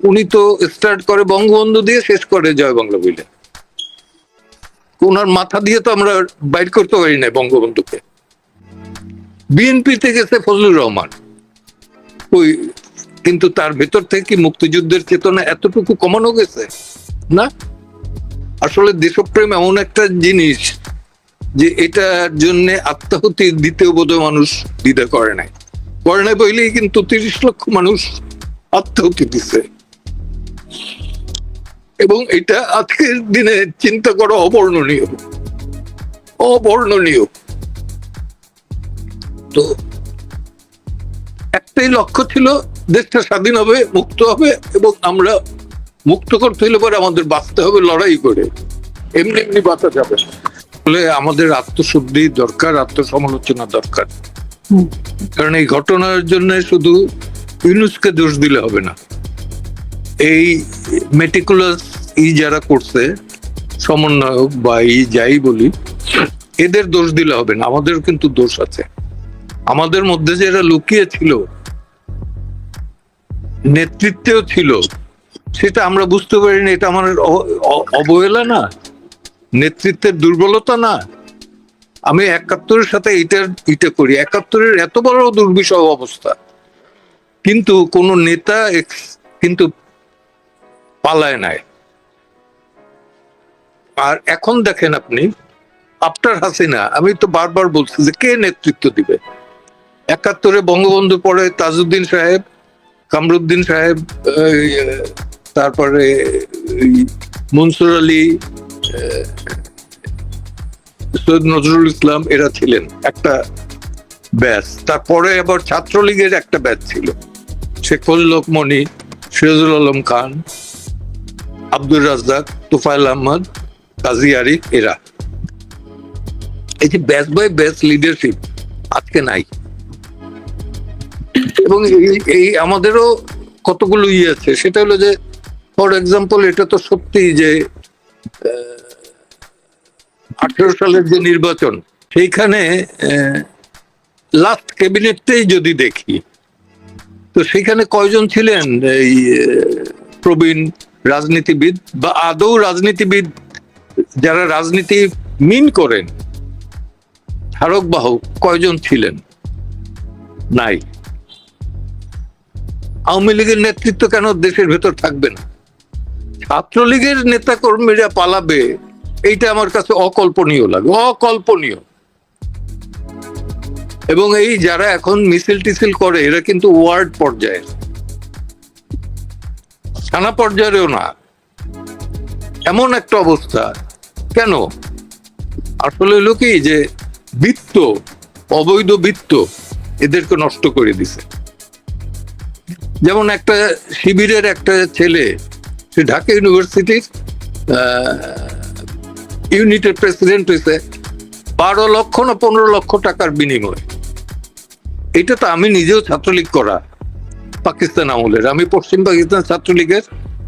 উনি তো স্টার্ট করে বঙ্গবন্ধু দিয়ে শেষ করে জয় বাংলা বইলে ওনার মাথা দিয়ে তো আমরা বাইর করতে পারি না বঙ্গবন্ধুকে। বিএনপিতে গেছে ফজলুর রহমান। ওই, কিন্তু তার ভেতর থেকে মুক্তিযুদ্ধের চেতনা এতটুকু কমানো গেছে, না? আসলে দেশপ্রেম এমন একটা জিনিস যে এটার জন্য আত্মাহুতি দিতেও বোধহয় মানুষ দ্বিধা করে নাই। করে নাই বইলেই কিন্তু তিরিশ লক্ষ মানুষ আত্মাহুতি দিছে। এবং এটা আজকের দিনে চিন্তা করা অবর্ণনীয়। অবর্ণনীয়। তো একটাই লক্ষ্য ছিল দেশটা স্বাধীন হবে মুক্ত হবে এবং আমরা মুক্ত করতে হলে পরে আমাদের বাঁচতে হবে লড়াই করে। এমনি এমনি বাঁচা যাবে। ফলে আমাদের আত্মশুদ্ধি দরকার আত্মসমালোচনা দরকার। কারণ এই ঘটনার জন্য শুধু ইউনুসকে দোষ দিলে হবে না। এই মেটিকুলাস ই যারা করছে, সমন্বয়ক বা এই যাই বলি, এদের দোষ দিলে হবে না। আমাদের কিন্তু দোষ আছে। আমাদের মধ্যে যারা লুকিয়ে ছিল, নেতৃত্বেও ছিল, সেটা আমরা বুঝতে পারিনি। এটা আমার অবহেলা না, নেতৃত্বের দুর্বলতা না। আমি একাত্তরের সাথে এইটার এটা করি। একাত্তরের এত বড় দুর্বিষহ অবস্থা। কিন্তু কোন নেতা কিন্তু পালায় নাই। আর এখন দেখেন আপনি, আফটার হাসিনা, আমি তো বারবার বলছি যে কে নেতৃত্ব দিবে? একাত্তরে বঙ্গবন্ধু পরে তাজউদ্দিন সাহেব, কামরুদ্দিন সাহেব তারপরে মনসুর আলী সৈয়দ নজরুল ইসলাম, এরা ছিলেন একটা ব্যাচ। তারপরে আবার ছাত্রলীগের একটা ব্যাচ ছিল। শেখুল লোকমণি সিরাজুল আলম খান, আব্দুর রাজ্জাক তুফাইল আহমদ, কাজী আরিফ, এরা। এই যে ব্যাচ বাই ব্যাচ লিডারশিপ আজকে নাই। এবং এই- আমাদেরও কতগুলো ইয়ে আছে, সেটা হলো যে ফর এক্সাম্পল এটা তো সত্যি যে আঠেরো সালের যে নির্বাচন, সেইখানে লাস্ট ক্যাবিনেটটাই যদি দেখি তো সেখানে কয়জন ছিলেন? এই প্রবীণ রাজনীতিবিদ বা আদৌ রাজনীতিবিদ যারা রাজনীতি মিন করেন? ধারক বাহক কয়জন ছিলেন? নাই। আওয়ামী লীগের নেতৃত্ব কেন দেশের ভেতর থাকবে না? ছাত্রলীগের নেতা কর্মীরা পালাবে, এইটা আমার কাছে অকল্পনীয় লাগে, অকল্পনীয়। এবং এই যারা এখন মিছিল টিছিল করে, এরা কিন্তু ওয়ার্ড পর্যায়ে। থানা পর্যায়েও না। এমন একটা অবস্থা। কেন? আসলে হলো কি যে, বৃত্ত, অবৈধ বৃত্ত এদেরকে নষ্ট করে দিছে। যেমন একটা শিবিরের একটা ছেলে, সে ঢাকা ইউনিভার্সিটির ইউনিটের প্রেসিডেন্ট হয়েছে। বারো লক্ষ না পনেরো লক্ষ টাকার বিনিময়। এটা তো আমি নিজেও ছাত্রলীগ করা পাকিস্তান আমলের। আমি পশ্চিম পাকিস্তান ছাত্রলীগের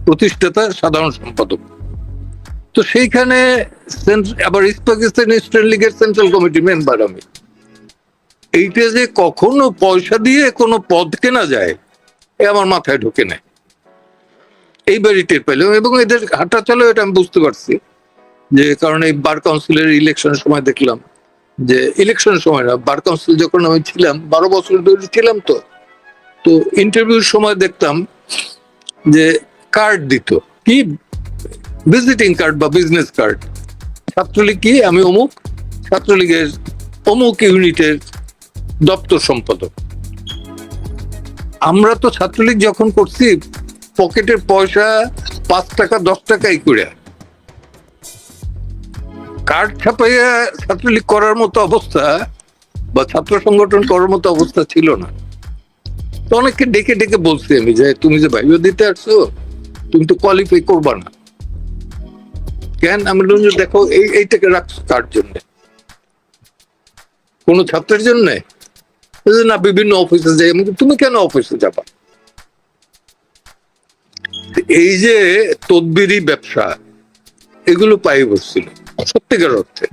প্রতিষ্ঠাতা, সাধারণ সম্পাদক। তো সেইখানে আবার ইস্ট পাকিস্তান ইস্টার্ন লীগের সেন্ট্রাল কমিটি মেম্বার আমি। এইটা যে কখনো পয়সা দিয়ে কোনো পদ কেনা যায়, এ আমার মাথায় ঢোকে নাই। এইবারই টের পেলাম এবং এদের হাঁটা চলো এটা আমি বুঝতে পারছি। যে কারণ এই বার কাউন্সিলের ইলেকশনের সময় দেখলাম। যে ইলেকশন সময় না, বার কাউন্সিল যখন আমি ছিলাম, বারো বছর ধরে ছিলাম তো তো ইন্টারভিউর সময় দেখতাম যে কার্ড দিত। কি? ভিজিটিং কার্ড বা বিজনেস কার্ড ছাত্রলীগ কি? আমি অমুক। ছাত্রলীগের অমুক ইউনিটের দপ্তর সম্পাদক। আমরা তো ছাত্রলীগ যখন করছি, পকেটের পয়সা পাঁচ টাকা, দশ টাকাই করে। কার্ড ছাপাইয়া ছাত্রলীগ করার মতো অবস্থা বা ছাত্র সংগঠন করার মতো অবস্থা ছিল না। তো অনেককে ডেকে ডেকে বলছি আমি যে, তুমি যে ভাইবা দিতে আসছো, তুমি তো কোয়ালিফাই করবা না। কেন? আমি বললাম দেখো, এই, এইটাকে রাখছো কার জন্য? কোন ছাত্রের জন্য? না, বিভিন্ন অফিসে যাই তুমি কেন অফিসে যাবা? এই যে তদবিরি ব্যবসা, এগুলো পাই বসছিল। সত্যিকার অর্থে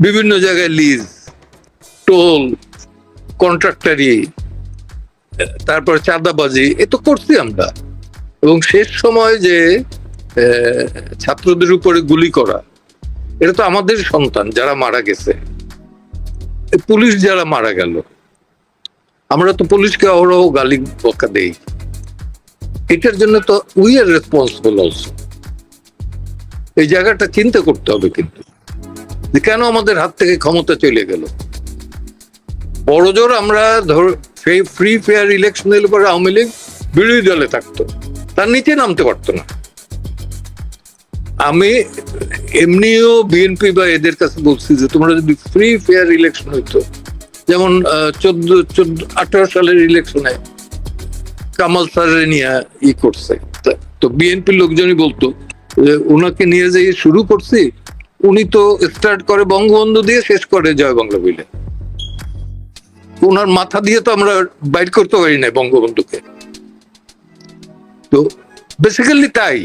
বিভিন্ন জায়গায় লিজ টোল কন্ট্রাক্টারি তারপর চাঁদাবাজি, এ তো করছি আমরা। এবং শেষ সময় যে ছাত্রদের উপরে গুলি করা, এটা তো আমাদের সন্তান যারা মারা গেছে। পুলিশ যারা মারা গেল, আমরা তো পুলিশকে অহরহ গালি বকা দেই। এটার জন্য তো উই আর রেসপন্সিবল অলসো এই জায়গাটা চিন্তা করতে হবে কিন্তু। কেন আমাদের হাত থেকে ক্ষমতা চলে গেল? বড় জোর আমরা ধর ফ্রি ফেয়ার ইলেকশনের উপর আওয়ামী লীগ বিরোধী দলে থাকতো। তার নিচে নামতে পারতো না। আমি এমনিও বিএনপি বা এদের কাছে বলছি যে, তোমরা যদি ফ্রি ফেয়ার ইলেকশন হইতো, যেমন চোদ্দ চোদ্দ, আঠারো সালের ইলেকশনে কামাল স্যারের নিয়ে ই করছে। তো বিএনপির লোকজনই বলতো ওনাকে নিয়ে যাই শুরু করছি, উনি তো স্টার্ট করে বঙ্গবন্ধু দিয়ে শেষ করে জয় বাংলা বইলে। ওনার মাথা দিয়ে তো আমরা বাইর করতে পারি না বঙ্গবন্ধুকে। তো বেসিক্যালি তাই।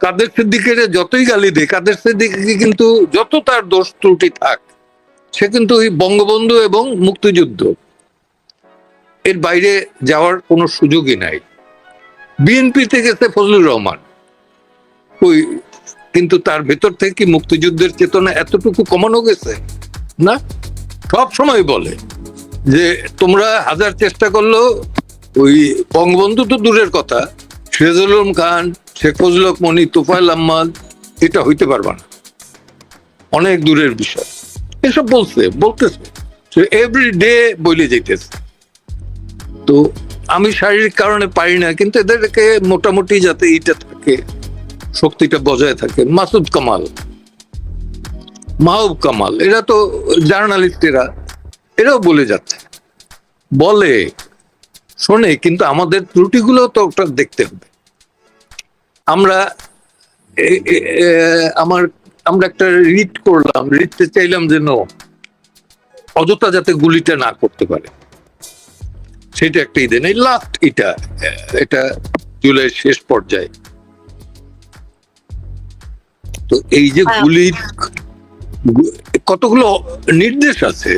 কাদের সিদ্দিকের যতই গালি দেয় কাদের সিদ্দিকি কিন্তু যত তার দোষ ত্রুটি থাক, সে কিন্তু ওই বঙ্গবন্ধু এবং মুক্তিযুদ্ধ। এর বাইরে যাওয়ার কোনো সুযোগই নাই। বিএনপিতে গেছে ফজলুর রহমান। ওই, কিন্তু তার ভেতর থেকে মুক্তিযুদ্ধের চেতনা এতটুকু কমানো গেছে? না। সব সময় বলে যে, তোমরা হাজার চেষ্টা করল ওই বঙ্গবন্ধু তো দূরের কথা। সিরাজুল খান, শেখ ফজল হক মনি, তোফায়েল আহমদ, এটা হইতে পারবা না। অনেক দূরের বিষয়। এসব বলছে, বলতেছে। এভরি ডে বলে যাইতেছে। তো আমি শারীরিক কারণে পারি না, কিন্তু এদেরকে মোটামুটি যাতে এইটা থাকে। শক্তিটা বজায় থাকে। মাসুদ কামাল। মাহবুব কামাল। এরা তো জার্নালিস্টেরা। এরাও বলে যাচ্ছে। বলে, শোনে, কিন্তু আমাদের ত্রুটিগুলো তো ওটা দেখতে হবে। আমরা আমার, আমরা একটা রিট করলাম। রিটতে চাইলাম যেন অযথা যাতে গুলিটা না করতে পারে। সেটা একটা ইদেন এই লাস্ট এটা এটা জুলাইয়ের শেষ পর্যায়ে তো এই যে হ্যাঁ। গুলির কতগুলো নির্দেশ আছে?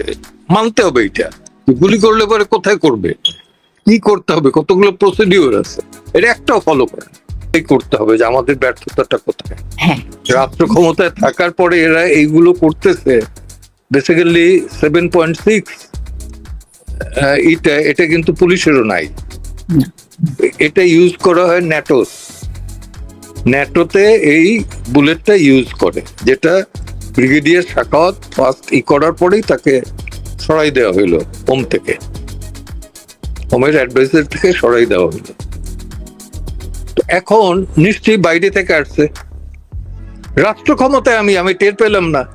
মানতে হবে এটা। গুলি করলে পরে কোথায় করবে? কি করতে হবে? কতগুলো প্রসিডিওর আছে? এটা একটাও ফলো করে। এই করতে হবে যে আমাদের ব্যর্থতাটা কোথায়? হ্যাঁ। রাষ্ট্র ক্ষমতায় থাকার পরে এরা এইগুলো করতেছে। বেসিক্যালি সেভেন পয়েন্ট সিক্স এটা এটা কিন্তু পুলিশেরও নাই। এটা ইউজ করা হয় ন্যাটোস ন্যাটোতে এই বুলেটটা ইউজ করে যেটা ব্রিগেডিয়ার শাখাওয়াত ফার্স্ট ই করার পরেই তাকে সরাই দেওয়া হইল হোম থেকে। হোমের অ্যাডভাইসার থেকে সরাই দেওয়া হইল। তো এখন নিশ্চয়ই বাইরে থেকে আসছে। রাষ্ট্র ক্ষমতায় আমি আমি টের পেলাম না।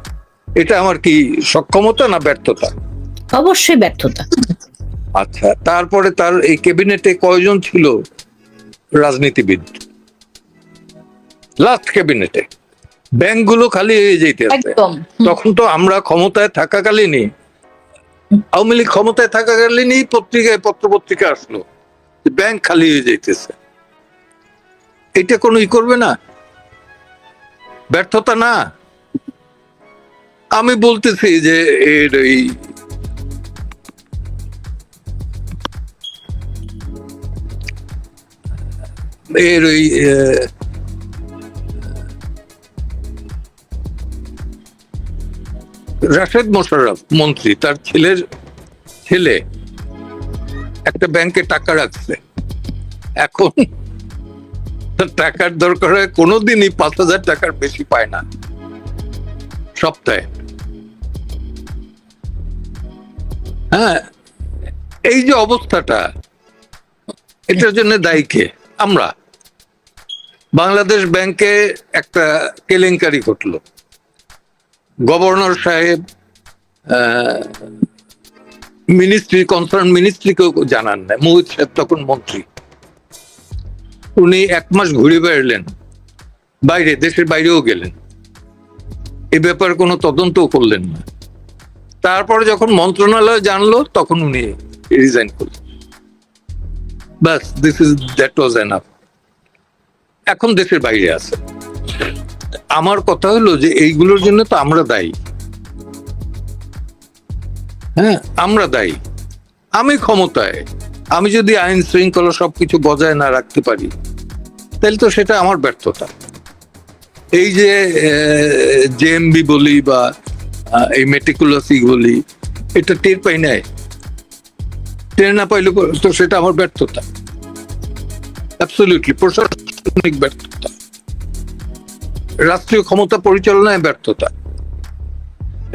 এটা আমার কি সক্ষমতা না ব্যর্থতা? অবশ্যই ব্যর্থতা। আচ্ছা তারপরে তার এই ক্যাবিনেটে কয়জন ছিল? রাজনীতিবিদ। লাস্ট ক্যাবিনেটে ব্যাংকগুলো খালি হয়ে হুম, তখন তো আমরা ক্ষমতায় থাকাকালীনই আওয়ামী লীগ ক্ষমতায় থাকাকালীনই পত্রিকায় পত্র পত্রিকা আসলো ব্যাংক খালি হয়ে যাইতেছে। এটা কোনো ই করবে না? ব্যর্থতা না? আমি বলতেছি যে এর এই এর ওই রাশেদ মোশাররফ, মন্ত্রী, তার ছেলের ছেলে একটা ব্যাংকে টাকা রাখছে। এখন টাকার দরকার হয় কোনোদিনই পাঁচ হাজার টাকার বেশি পায় না। সপ্তাহে। হ্যাঁ এই যে অবস্থাটা, এটার জন্য দায়ী কে? আমরা। বাংলাদেশ ব্যাংকে একটা কেলেঙ্কারি ঘটলো। গভর্নর সাহেব মিনিস্ট্রি কনসার্ন মিনিস্ট্রিকেও জানান না মোহিত সাহেব তখন মন্ত্রী। উনি এক মাস ঘুরে বেড়ালেন। বাইরে, দেশের বাইরেও গেলেন। এ ব্যাপারে কোনো তদন্তও করলেন না। তারপরে যখন মন্ত্রণালয় জানলো, তখন উনি রিজাইন করলেন। বাস this is that was enough এখন দেশের বাইরে আছে। আমার কথা হলো যে এইগুলোর জন্য তো আমরা দায়ী। হ্যাঁ আমরা দায়ী। আমি ক্ষমতায়। আমি যদি আইন শৃঙ্খলা সবকিছু বজায় না রাখতে পারি, তাহলে তো সেটা আমার ব্যর্থতা। এই যে জেএমবি বলি বা এই মেটিকুলাসি বলি, এটা টের পাই নাই। টের না পাইলে তো সেটা আমার ব্যর্থতা। অ্যাবসলিউটলি প্রশাসনিক ব্যর্থতা। রাষ্ট্রীয় ক্ষমতা পরিচালনায় ব্যর্থতা।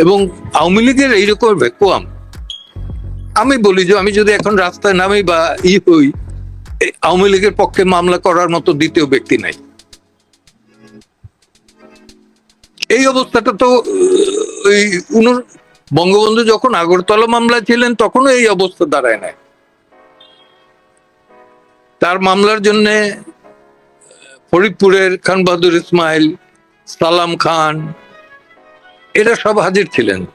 এবং আওয়ামী লীগের এইরকম ভ্যাকুয়াম আমি বলি যে আমি যদি এখন রাস্তায় নামি বা ই হই আওয়ামী লীগের পক্ষে মামলা করার মতো দ্বিতীয় ব্যক্তি নাই। এই অবস্থাটা তো ওই বঙ্গবন্ধু যখন আগরতলা মামলা ছিলেন, তখনও এই অবস্থা দাঁড়ায় নাই। তার মামলার জন্য ফরিদপুরের খান বাহাদুর ইসমাইল সালাম খান। এরা সব হাজির ছিলেন।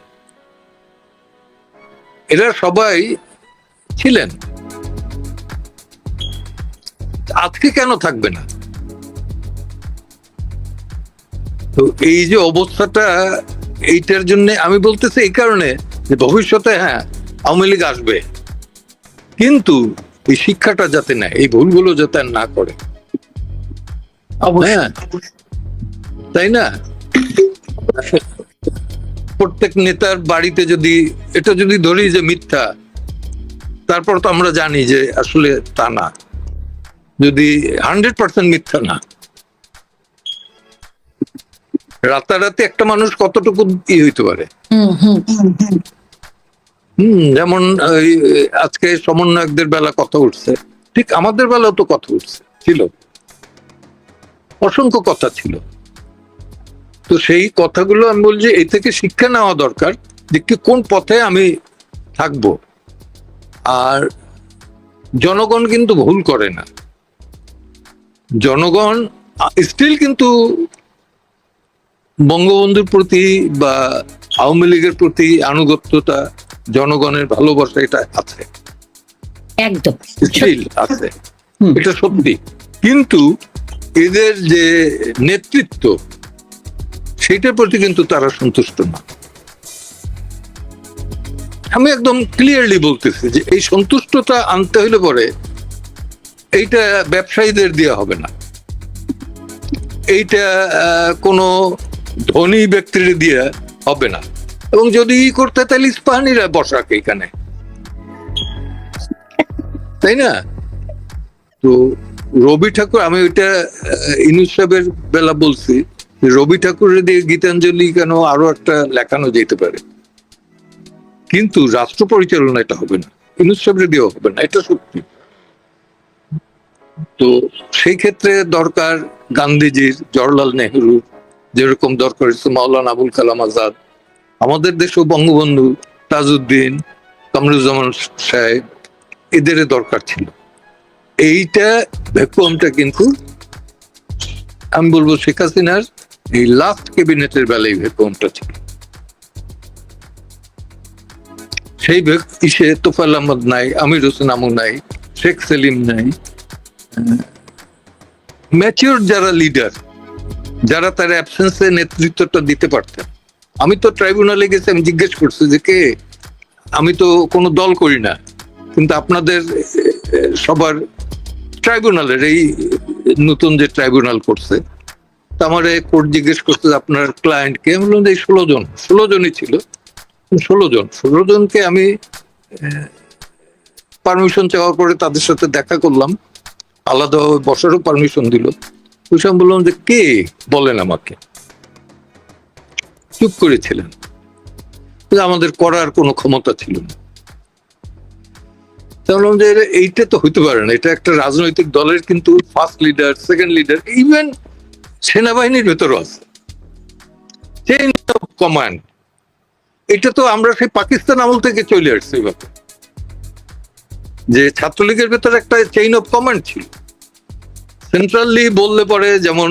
এরা সবাই ছিলেন। আজকে কেন থাকবে না? তো এই যে অবস্থাটা এইটার জন্য আমি বলতেছি এই কারণে যে ভবিষ্যতে হ্যাঁ আওয়ামী লীগ আসবে। কিন্তু এই শিক্ষাটা যাতে নেয় এই ভুলগুলো যাতে আর না করে। হ্যাঁ। তাই না? প্রত্যেক নেতার বাড়িতে যদি এটা যদি ধরি যে মিথ্যা তারপর তো আমরা জানি যে আসলে তা না। যদি হান্ড্রেড পার্সেন্ট মিথ্যা না। রাতারাতি একটা মানুষ কতটুকু ই হইতে পারে? হুম যেমন আজকে সমন্বয়কদের বেলা কথা উঠছে। ঠিক আমাদের বেলাও তো কথা উঠছে ছিল। অসংখ্য কথা ছিল। তো সেই কথাগুলো আমি বলছি এই থেকে শিক্ষা নেওয়া দরকার যে কোন পথে আমি থাকব। আর জনগণ কিন্তু ভুল করে না। জনগণ স্টিল কিন্তু বঙ্গবন্ধুর প্রতি বা আওয়ামী লীগের প্রতি আনুগত্যতা জনগণের ভালোবাসা এটা আছে। একদম। স্টিল আছে। এটা সত্যি। কিন্তু এদের যে নেতৃত্ব সেটার প্রতি কিন্তু তারা সন্তুষ্ট না। আমি একদম ক্লিয়ারলি বলতেছি যে এই সন্তুষ্টতা আনতে হইলে পরে এইটা ব্যবসায়ীদের দেওয়া হবে না। এইটা কোনো ধনী ব্যক্তির দিয়ে হবে না। এবং যদি ই করতে তাহলে ইস্পাহানিরা বসাক এখানে তাই না? তো রবি ঠাকুর, আমি ওইটা ইনুস সাহেবের বেলা বলছি রবি ঠাকুরের দিয়ে গীতাঞ্জলি কেন আরও একটা লেখানো যেতে পারে? কিন্তু রাষ্ট্র পরিচালনা এটা হবে না। দিয়েও হবে না, এটা সত্যি। তো সেই ক্ষেত্রে দরকার গান্ধীজির জওয়াহরলাল নেহরু, যেরকম দরকার মাওলানা আবুল কালাম আজাদ, আমাদের দেশেও বঙ্গবন্ধু তাজউদ্দিন, কামরুজ্জামান সাহেব, এদের দরকার ছিল। এইটা ভ্যাকুয়ামটা কিন্তু, আমি বলব শেখ হাসিনার এই লাস্ট ক্যাবিনেটের বেলায় ভ্যাকুয়ামটা ছিল। সেই ইসে তোফাল আহমদ নাই, আমির হোসেন আমু নাই, শেখ সেলিম নাই ম্যাচিওর যারা লিডার যারা তার অ্যাবসেন্সে নেতৃত্বটা দিতে পারতেন। আমি তো ট্রাইব্যুনালে গেছি, আমি জিজ্ঞেস করছি যে কে? আমি তো কোনো দল করি না, কিন্তু আপনাদের সবার ট্রাইব্যুনালের এই নতুন যে ট্রাইব্যুনাল করছে তা আমার কোর্ট জিজ্ঞেস করতে আপনার ক্লায়েন্ট কে? আমি বললাম এই ষোলো জন। ষোলো জনই ছিল। ষোলো জন। ষোলো জনকে আমি পারমিশন চাওয়ার পরে তাদের সাথে দেখা করলাম। আলাদাভাবে বসারও পারমিশন দিল। ওইসব বললাম যে কে বলেন আমাকে? চুপ করেছিলেন। আমাদের করার কোনো ক্ষমতা ছিল না। বললাম যে এইটা তো হইতে পারে না। এটা একটা রাজনৈতিক দলের কিন্তু first leader second leader even সেনাবাহিনীর ভেতরও আছে। চেইন অফ কমান্ড এটা তো আমরা সেই পাকিস্তান আমল থেকে চলে আসছি যে ছাত্রলীগের ভেতরে একটা চেইন অফ কমান্ড ছিল। সেন্ট্রালি বললে পরে যেমন